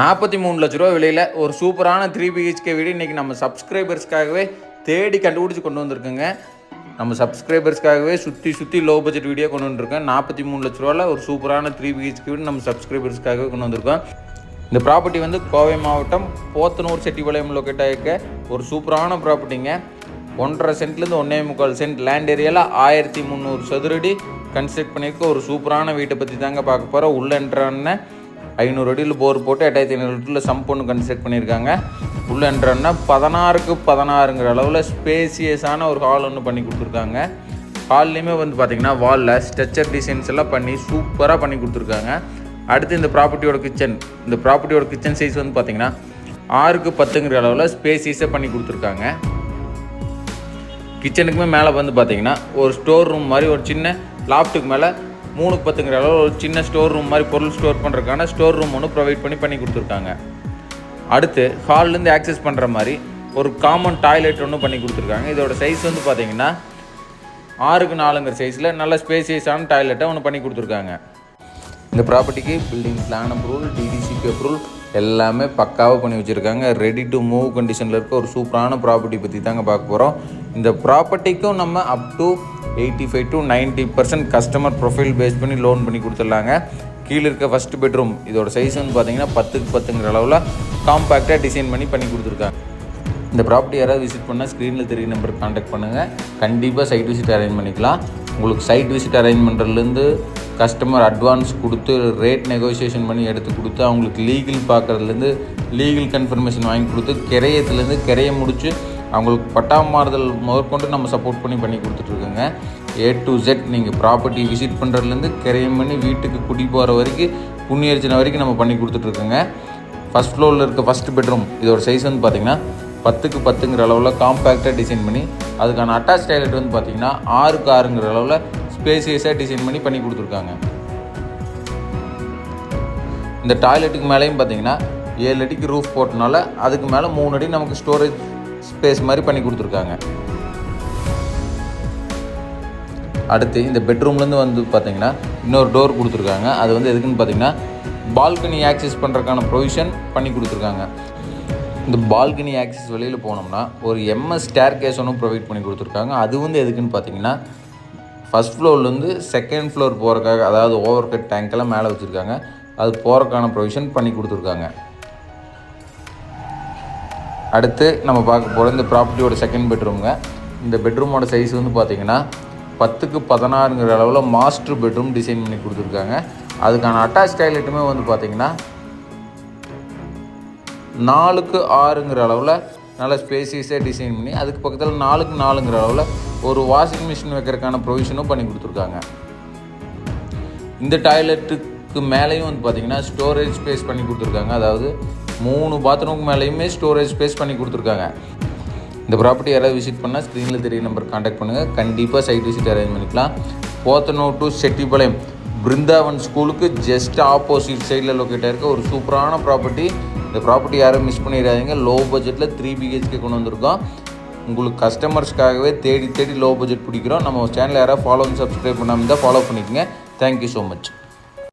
நாற்பத்தி மூணு லட்ச ரூபா விலையில் ஒரு சூப்பரான த்ரீ பிஹெச்கே வீடு இன்றைக்கி நம்ம சப்ஸ்கிரைபர்ஸ்க்காகவே தேடி கண்டுபிடிச்சி கொண்டு வந்திருக்குங்க. நம்ம சப்ஸ்கிரைபர்ஸ்க்காகவே சுற்றி சுற்றி லோ பட்ஜெட் வீடியோ கொண்டு வந்திருக்கோம். நாற்பத்தி மூணு லட்ச ரூபாவில் ஒரு சூப்பரான த்ரீ பிஹெச்கே வீடு நம்ம சப்ஸ்கிரைபர்ஸ்க்காகவே கொண்டு வந்திருக்கோம். இந்த ப்ராப்பர்ட்டி வந்து கோவை மாவட்டம் போத்தனூர் செட்டிபாளையம் லொக்கேட் ஆகிருக்க ஒரு சூப்பரான ப்ராப்பர்ட்டிங்க ஒன்றரை சென்ட்லேருந்து ஒன்றே முக்கால் சென்ட் லேண்ட் ஏரியாவில் ஆயிரத்தி முந்நூறு சதுரடி கன்ஸ்ட்ரக்ட் பண்ணியிருக்க ஒரு சூப்பரான வீட்டை பற்றி தாங்க பார்க்க போகிறோம் உள்ள என்ட்ரான ஐநூறு அடியில் போர் போட்டு எட்டாயிரத்தி ஐநூறு அடியில் சம்ப் ஒன்று கன்ஸ்ட்ரக்ட் பண்ணியிருக்காங்க. உள்ள பதினாறுக்கு பதினாறுங்கிற அளவில் ஸ்பேசியஸான ஒரு ஹால் ஒன்று பண்ணி கொடுத்துருக்காங்க. ஹால்லையுமே வந்து பார்த்திங்கன்னா வாலில் ஸ்ட்ரக்சர் டிசைன்ஸ் எல்லாம் பண்ணி சூப்பராக பண்ணி கொடுத்துருக்காங்க. அடுத்து இந்த ப்ராப்பர்ட்டியோட கிச்சன் இந்த ப்ராப்பர்ட்டியோட கிச்சன் சைஸ் வந்து பார்த்திங்கன்னா ஆறுக்கு பத்துங்கிற அளவில் ஸ்பேசியஸாக பண்ணி கொடுத்துருக்காங்க. கிச்சனுக்குமே மேலே வந்து பார்த்தீங்கன்னா ஒரு ஸ்டோர் ரூம் மாதிரி ஒரு சின்ன லாப்ட்டுக்கு மேலே மூணுக்கு பத்துங்கிற அளவு ஒரு சின்ன ஸ்டோர் ரூம் மாதிரி பொருள் ஸ்டோர் பண்ணுறதுக்கான ஸ்டோர் ரூம் ஒன்று ப்ரொவைட் பண்ணி பண்ணி கொடுத்துருக்காங்க. அடுத்து ஹால்லேருந்து ஆக்சஸ் பண்ணுற மாதிரி ஒரு காமன் டாய்லெட் ஒன்று பண்ணி கொடுத்துருக்காங்க. இதோட சைஸ் வந்து பார்த்தீங்கன்னா ஆறுக்கு நாலுங்கிற சைஸில் நல்ல ஸ்பேசியஸான டாய்லெட்டை ஒன்று பண்ணி கொடுத்துருக்காங்க. இந்த ப்ராப்பர்ட்டிக்கு building plan approval DTCP approval எல்லாமே பக்காவாக பண்ணி வச்சுருக்காங்க. ரெடி டு மூவ் கண்டிஷனில் இருக்க ஒரு சூப்பரான ப்ராப்பர்ட்டி பற்றி தாங்க பார்க்க போகிறோம் இந்த ப்ராப்பர்ட்டிக்கும் நம்ம up to eighty five to ninety percent customer profile base பண்ணி லோன் பண்ணி கொடுத்துட்லாங்க. கீழே இருக்க ஃபஸ்ட் பெட்ரூம் இதோட சைஸ் வந்து பார்த்தீங்கன்னா பத்துக்கு பத்துங்கிற அளவில் காம்பேக்டாக டிசைன் பண்ணி பண்ணி கொடுத்துருக்காங்க. இந்த ப்ராப்பர்ட்டி யாராவது விசிட் பண்ணால் ஸ்க்ரீனில் தெரிய நம்பர் காண்டாக்ட் பண்ணுங்கள் கண்டிப்பாக சைட் விசிட் அரேஞ்ச் பண்ணிக்கலாம். உங்களுக்கு சைட் விசிட் அரேஞ்ச் பண்ணுறதுலேருந்து கஸ்டமர் அட்வான்ஸ் கொடுத்து ரேட் நெகோசியேஷன் பண்ணி எடுத்து கொடுத்து அவங்களுக்கு லீகல் பார்க்குறதுலேருந்து லீகல் கன்ஃபர்மேஷன் வாங்கி கொடுத்து கிரையத்துலேருந்து கிரையை முடித்து அவங்களுக்கு பட்டா மாறுதல் முதற்கொண்டு நம்ம சப்போர்ட் பண்ணி பண்ணி கொடுத்துட்ருக்கோங்க. ஏ டு ஜெட் நீங்கள் ப்ராப்பர்ட்டி விசிட் பண்ணுறதுலேருந்து கிரையம் பண்ணி வீட்டுக்கு குடி போகிற வரைக்கும் புண்ணியர்ச்சனை வரைக்கும் நம்ம பண்ணி கொடுத்துட்ருக்கோங்க. ஃபஸ்ட் ஃப்ளோரில் இருக்க ஃபஸ்ட் பெட்ரூம் இதோட சைஸ் வந்து பார்த்திங்கன்னா பத்துக்கு பத்துங்கிற அளவில் காம்பேக்டாக டிசைன் பண்ணி அதுக்கான அட்டாச் டைலட் வந்து பார்த்திங்கன்னா ஆறுக்கு ஆறுங்கிற அளவில் ஸ்பேசியஸாக டிசைன் பண்ணி பண்ணி கொடுத்துருக்காங்க. இந்த டாய்லெட்டுக்கு மேலேயும் பார்த்தீங்கன்னா ஏழு அடிக்கு ரூஃப் போட்டனால அதுக்கு மேலே மூணு அடி நமக்கு ஸ்டோரேஜ் ஸ்பேஸ் மாதிரி பண்ணி கொடுத்துருக்காங்க. அடுத்து இந்த பெட்ரூம்லேருந்து வந்து பார்த்தீங்கன்னா இன்னொரு டோர் கொடுத்துருக்காங்க. அது வந்து எதுக்குன்னு பார்த்தீங்கன்னா பால்கனி ஆக்சஸ் பண்ணுறதுக்கான ப்ரொவிஷன் பண்ணி கொடுத்துருக்காங்க. இந்த பால்கனி ஆக்சஸ் வெளியில் போனோம்னா ஒரு எம்எஸ் ஸ்டேர் கேஸ் ஒன்றும் ப்ரொவைட் பண்ணி கொடுத்துருக்காங்க. அது வந்து எதுக்குன்னு பார்த்தீங்கன்னா ஃபஸ்ட் ஃப்ளோர்லேருந்து செகண்ட் ஃப்ளோர் போகிறக்காக அதாவது ஓவர் கட் டேங்க்கெல்லாம் மேலே வச்சுருக்காங்க. அது போகிறக்கான ப்ரொவிஷன் பண்ணி கொடுத்துருக்காங்க. அடுத்து நம்ம பார்க்க போகிற இந்த ப்ராப்பர்ட்டியோட செகண்ட் பெட்ரூம்ங்க இந்த பெட்ரூமோட சைஸ் வந்து பார்த்திங்கன்னா பத்துக்கு பதினாறுங்கிற அளவில் மாஸ்டர் பெட்ரூம் டிசைன் பண்ணி கொடுத்துருக்காங்க. அதுக்கான அட்டாச் டாய்லெட்டுமே வந்து பார்த்திங்கன்னா நாலுக்கு ஆறுங்கிற அளவில் நல்ல ஸ்பேசியஸாக டிசைன் பண்ணி அதுக்கு பக்கத்தில் நாலுக்கு நாலுங்கிற அளவில் ஒரு வாஷிங் மிஷின் வைக்கிறதுக்கான ப்ரொவிஷனும் பண்ணி கொடுத்துருக்காங்க. இந்த டாய்லெட்டுக்கு மேலேயும் வந்து பார்த்திங்கன்னா ஸ்டோரேஜ் ஸ்பேஸ் பண்ணி கொடுத்துருக்காங்க. அதாவது மூணு பாத்ரூமுக்கு மேலேயுமே ஸ்டோரேஜ் ஸ்பேஸ் பண்ணி கொடுத்துருக்காங்க. இந்த ப்ராப்பர்ட்டி யாராவது விசிட் பண்ணால் ஸ்க்ரீனில் தெரிய நம்பர் காண்டாக்ட் பண்ணுங்கள் கண்டிப்பாக சைட் விசிட் அரேஞ்ச் பண்ணிக்கலாம். போத்தனூர் டு செட்டிப்பாளையம் பிருந்தாவன் ஸ்கூலுக்கு ஜஸ்ட் ஆப்போசிட் சைடில் லொக்கேட் ஆயிருக்க ஒரு சூப்பரான ப்ராப்பர்ட்டி இந்த ப்ராப்பர்ட்டி யாரும் மிஸ் பண்ணிடாதீங்க. லோ பட்ஜெட்டில் த்ரீ பிஹெச்கே கொண்டு வந்திருக்கோம். உங்களுக்கு கஸ்டமர்ஸ்க்காகவே தேடி தேடி லோ பட்ஜெட் பிடிக்கிறோம். நம்ம சேனல் யாராவது ஃபாலோ சப்ஸ்கிரைப் பண்ணாமல் தான் ஃபாலோ பண்ணிக்கோங்க. Thank you so much